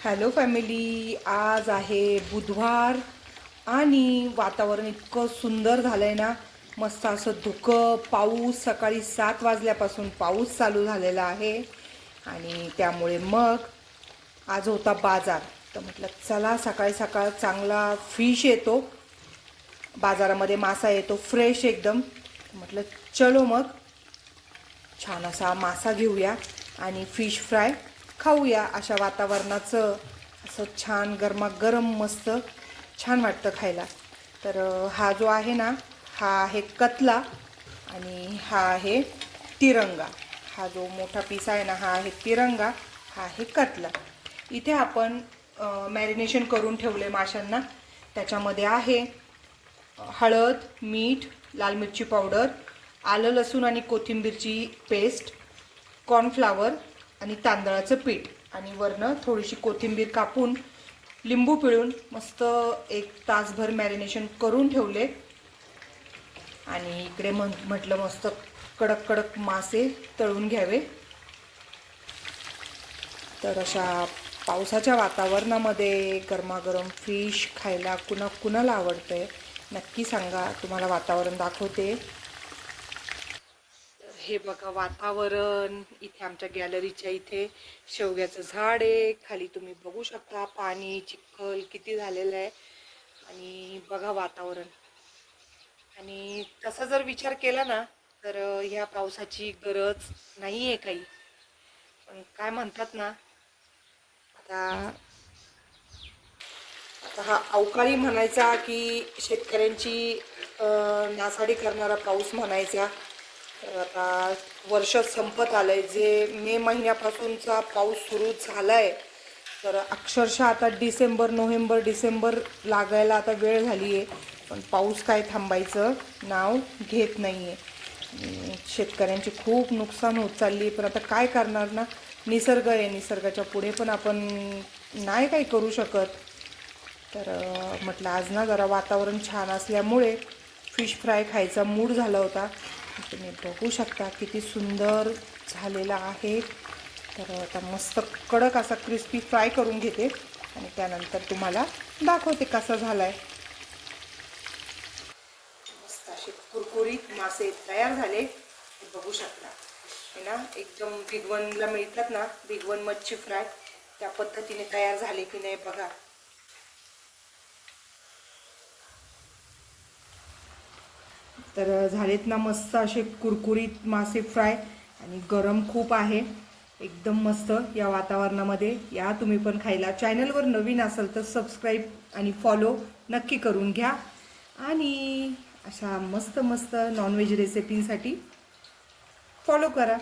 Hello family आज आहे बुधवार आणि वातावरण इतकं सुंदर झालं आहे ना मस्त असं धुकं पाऊस सकाळी सात वाजल्यापासून पाऊस चालू झालेला आहे आणि त्यामुळे मग आज होता बाजार. तर म्हटलं चला सकाळी सकाळ चांगला फिश येतो. बाजारामध्ये मासा येतो फ्रेश एकदम. म्हटलं चलो मग. छान असा मासा घेऊया आणि फिश फ्राय खाऊया अशा वातावरणाचं. असं छान गरमागरम मस्त छान वाटतं खायला. तर हा जो आहे ना हा आहे कतला आणि हा आहे तिरंगा. हा जो मोठा पीस आहे ना हा आहे तिरंगा हा आहे कतला. इथे आपण मॅरिनेशन करून ठेवले माशांना. त्याच्यामध्ये आहे हळद मीठ लाल मिरची पावडर आलं लसूण आणि कोथिंबीरची पेस्ट कॉर्नफ्लावर आणि तांदळाचं पीठ. आणि वरनं थोडीशी कोथिंबीर कापून लिंबू पिळून मस्त एक तासभर मॅरिनेशन करून ठेवले. आणि इकडे म्हण म्हटलं मस्त कडक कडक मासे तळून घ्यावे. तर अशा पावसाच्या वातावरणामध्ये गरमागरम फिश खायला कुणा कुणाला आवडतं आहे नक्की सांगा. तुम्हाला वातावरण दाखवते. हे बघा वातावरण इथे आमच्या गॅलरीच्या इथे शेवग्याचं झाड आहे. खाली तुम्ही बघू शकता पाणी चिखल किती झालेलं आहे. आणि बघा वातावरण. आणि तसा जर विचार केला ना तर ह्या पावसाची गरज नाही आहे काही. पण काय म्हणतात ना आता आता हा अवकाळी म्हणायचा की शेतकऱ्यांची नासाडी करणारा पाऊस म्हणायचा तर आता वर्ष संपत आलं आहे जे मे महिन्यापासूनचा पाऊस सुरू झाला आहे तर अक्षरशः आता डिसेंबर नोव्हेंबर डिसेंबर लागायला आता वेळ झाली आहे पण पाऊस काय थांबायचं नाव घेत नाही आहे शेतकऱ्यांची खूप नुकसान होत चालली पण आता काय करणार ना? निसर्ग आहे. निसर्गाच्या पुढे पण आपण नाही काही करू शकत. तर म्हटलं आज ना जरा वातावरण छान असल्यामुळे फिश फ्राय खायचा मूड झाला होता. तुम्ही बघू शकता किती सुंदर झालेला आहे. तर आता मस्त कडक असा क्रिस्पी फ्राय करून घेते आणि त्यानंतर तुम्हाला दाखवते कसा झाला आहे मस्त असे कुरकुरीत मासे तयार झाले. बघू शकता. है ना एकदम भिगवणला मिळतात ना भिगवन मच्छी फ्राय त्या पद्धतीने तयार झाले की नाही बघा. तर झालेत ना मस्त असे कुरकुरीत मासे फ्राय आणि गरम खूप आहे. एकदम मस्त या वातावरणामध्ये. या तुम्ही पण खायला. चॅनलवर नवीन असाल तर सबस्क्राईब आणि फॉलो नक्की करून घ्या. आणि अशा मस्त मस्त नॉनव्हेज रेसिपींसाठी फॉलो करा.